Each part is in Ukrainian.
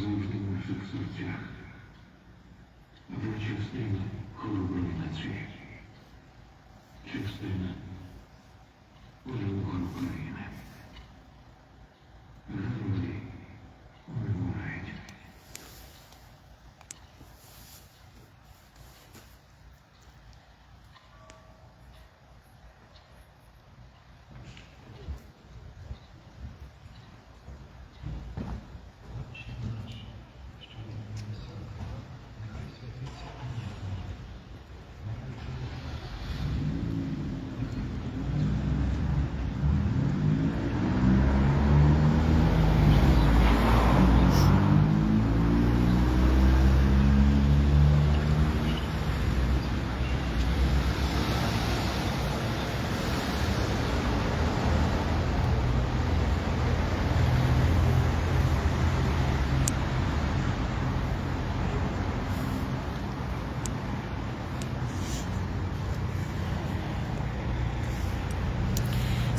наших серцях. Ви частина хороброї нації. Частина перемоги України.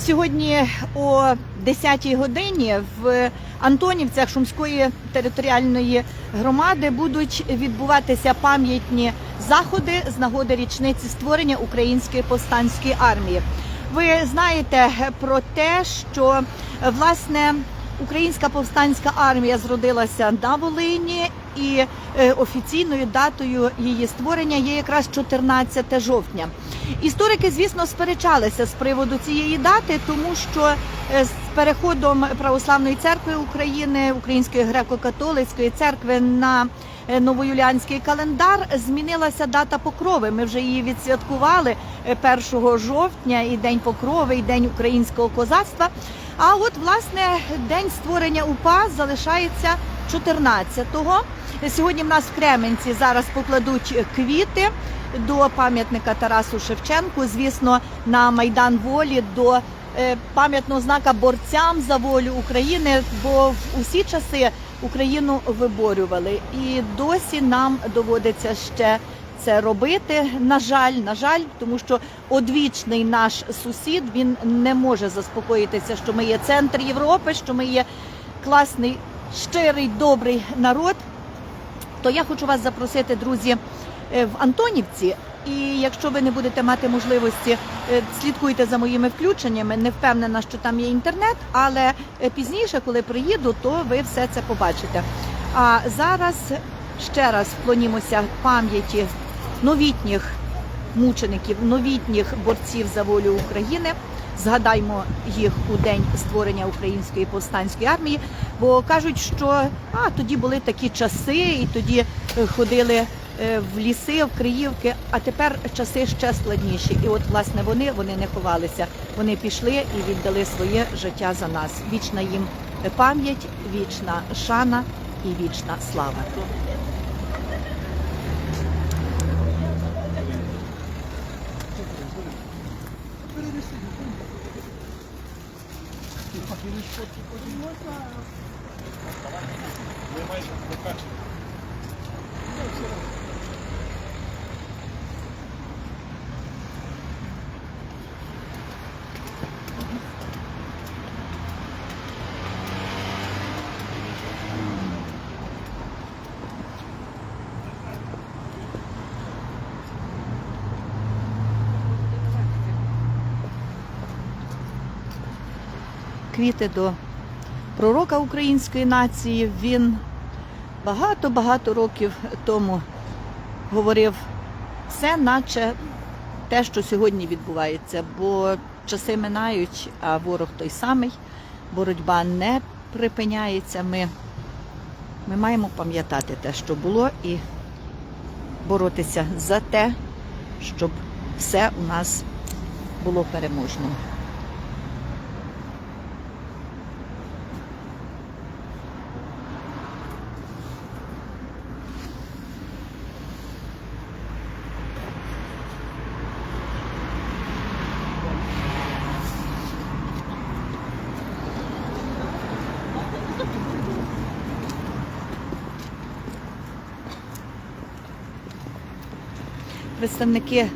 Сьогодні о 10-й годині в Антонівцях Шумської територіальної громади будуть відбуватися пам'ятні заходи з нагоди річниці створення Української повстанської армії. Ви знаєте про те, що власне Українська повстанська армія зродилася на Волині, і е, офіційною датою її створення є якраз 14 жовтня. Історики, звісно, сперечалися з приводу цієї дати, тому що е, з переходом Православної церкви України, Української греко-католицької церкви на е, новоюліанський календар змінилася дата покрови. Ми вже її відсвяткували е, 1 жовтня, і День Покрови, і День українського козацтва. А от власне день створення УПА залишається 14-го. Сьогодні в нас в Кременці зараз покладуть квіти до пам'ятника Тарасу Шевченку. Звісно, на Майдан Волі до е, пам'ятного знака борцям за волю України, бо в усі часи Україну виборювали, і досі нам доводиться ще це робити. На жаль, на жаль, тому що одвічний наш сусід він не може заспокоїтися, що ми є центр Європи, що ми є класний, щирий, добрий народ. То я хочу вас запросити, друзі, е, в Антонівці. І якщо ви не будете мати можливості, е, слідкуйте за моїми включеннями. Не впевнена, що там є інтернет, але е, пізніше, коли приїду, то ви все це побачите. А зараз ще раз вклонімося пам'яті новітніх мучеників, новітніх борців за волю України. Згадаймо їх у день створення української повстанської армії, бо кажуть, що а тоді були такі часи, і тоді е, ходили е, в ліси, в Криївки. А тепер часи ще складніші. І от власне вони вони не ховалися. Вони пішли і віддали своє життя за нас. Вічна їм пам'ять, вічна шана і вічна слава. Можна. Немає покачення. Квіти до пророка української нації. Він багато-багато років тому говорив все, наче те, що сьогодні відбувається, бо часи минають, а ворог той самий, боротьба не припиняється. Ми, ми маємо пам'ятати те, що було, і боротися за те, щоб все у нас було переможним. Представники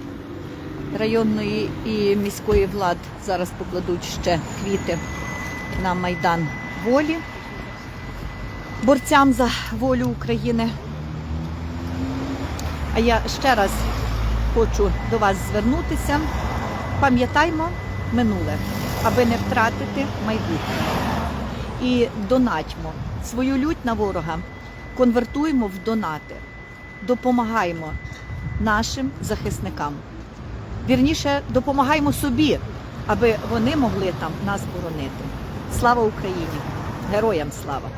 районної і міської влад зараз покладуть ще квіти на Майдан волі. борцям за волю України. А я ще раз хочу до вас звернутися. Пам'ятаймо минуле, аби не втратити майбутнє. І донатьмо свою лють на ворога, конвертуємо в донати, допомагаємо нашим захисникам. Вірніше, допомагаємо собі, аби вони могли там нас боронити. Слава Україні! Героям слава!